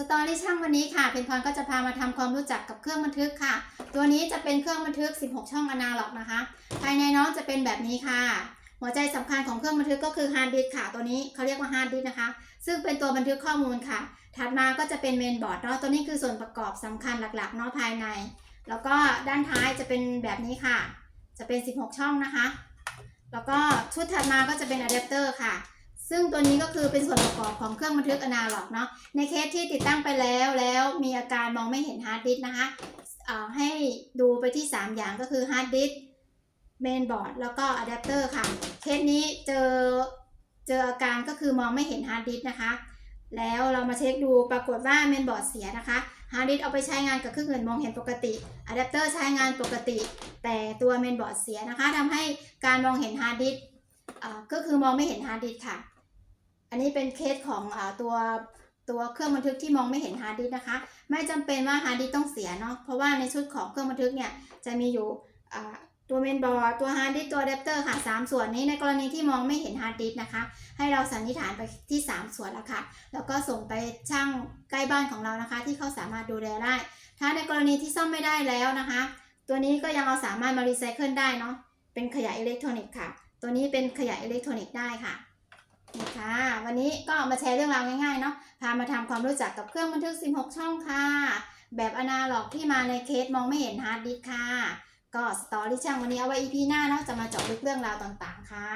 สตอรี่ช่างวันนี้ค่ะ เพนพรก็จะพามาทำความรู้จักกับเครื่องบันทึกค่ะ ตัวนี้จะเป็นเครื่องบันทึก 16 ช่องอนาล็อกนะคะ ภายในน้องจะเป็นแบบนี้ค่ะ หัวใจสำคัญของเครื่องบันทึกก็คือฮาร์ดดิสค่ะ ตัวนี้เขาเรียกว่าฮาร์ดดิสนะคะ ซึ่งเป็นตัวบันทึกข้อมูลค่ะ ถัดมาก็จะเป็นเมนบอร์ดเนาะ ตัวนี้คือส่วนประกอบสำคัญหลักๆเนาะภายใน แล้วก็ด้านท้ายจะเป็นแบบนี้ค่ะ จะเป็น 16 ช่องนะคะ แล้วก็ชุดถัดมาก็จะเป็นอะแดปเตอร์ค่ะ ซึ่งตัวนี้ก็คือเป็นส่วนประกอบของเครื่องบันทึกอนาล็อกเนาะ ในเคสที่ติดตั้งไปแล้วแล้วมีอาการมองไม่เห็นฮาร์ดดิสก์นะคะเอ่อให้ดูไปที่ 3 อย่างก็คือฮาร์ดดิสก์เมนบอร์ดแล้วก็อะแดปเตอร์ค่ะ เคสนี้เจอเจออาการก็คือมองไม่เห็นฮาร์ดดิสก์นะคะ แล้วเรามาเช็คดูปรากฏว่าเมนบอร์ดเสียนะคะฮาร์ดดิสก์เอาไปใช้งานกับเครื่องอื่นมองเห็นปกติอะแดปเตอร์ใช้งานปกติ แต่ตัวเมนบอร์ดเสียนะคะทำให้การมองเห็นฮาร์ดดิสต์ก็คือมองไม่เห็นฮาร์ดดิสก์ค่ะ อันนี้เป็นเคสของอตัวตัวเครื่องบันทึกที่มองไม่เห็นฮาร์ดดิสก์นะคะ ไม่จำเป็นว่าฮาร์ดดิสก์ต้องเสียเนาะเพราะว่าในชุดของเครื่องบันทึกเนี่ยจะมีอยู่ตัวเมนบอร์ดตัวฮาร์ดดิสก์ตัวอะแดปเตอร์ค่ะสามส่วนนี้ในกรณีที่มองไม่เห็นฮาร์ดดิสก์นะคะ ให้เราสันนิษฐานไปที่ 3 ส่วนแล้วค่ะ แล้วก็ส่งไปช่างใกล้บ้านของเรานะคะ ที่เขาสามารถดูแลได้ ถ้าในกรณีที่ซ่อมไม่ได้แล้วนะคะ ตัวนี้ก็ยังเอาสามารถมารีไซเคิลได้เนาะเป็นขยะอิเล็กทรอนิกส์ค่ะ ตัวนี้เป็นขยะอิเล็กทรอนิกส์ได้ค่ะ ค่ะวันนี้ก็มาแชร์เรื่องราวง่ายๆเนาะพามาทำความรู้จักกับเครื่องบันทึก 16 ช่องค่ะ แบบอนาล็อกที่มาในเคสมองไม่เห็นฮาร์ดดิสค่ะ ก็สตอรี่ช่างวันนี้เอาไว้ EP หน้าเนาะจะมาเจาะลึกเรื่องราวต่างๆค่ะ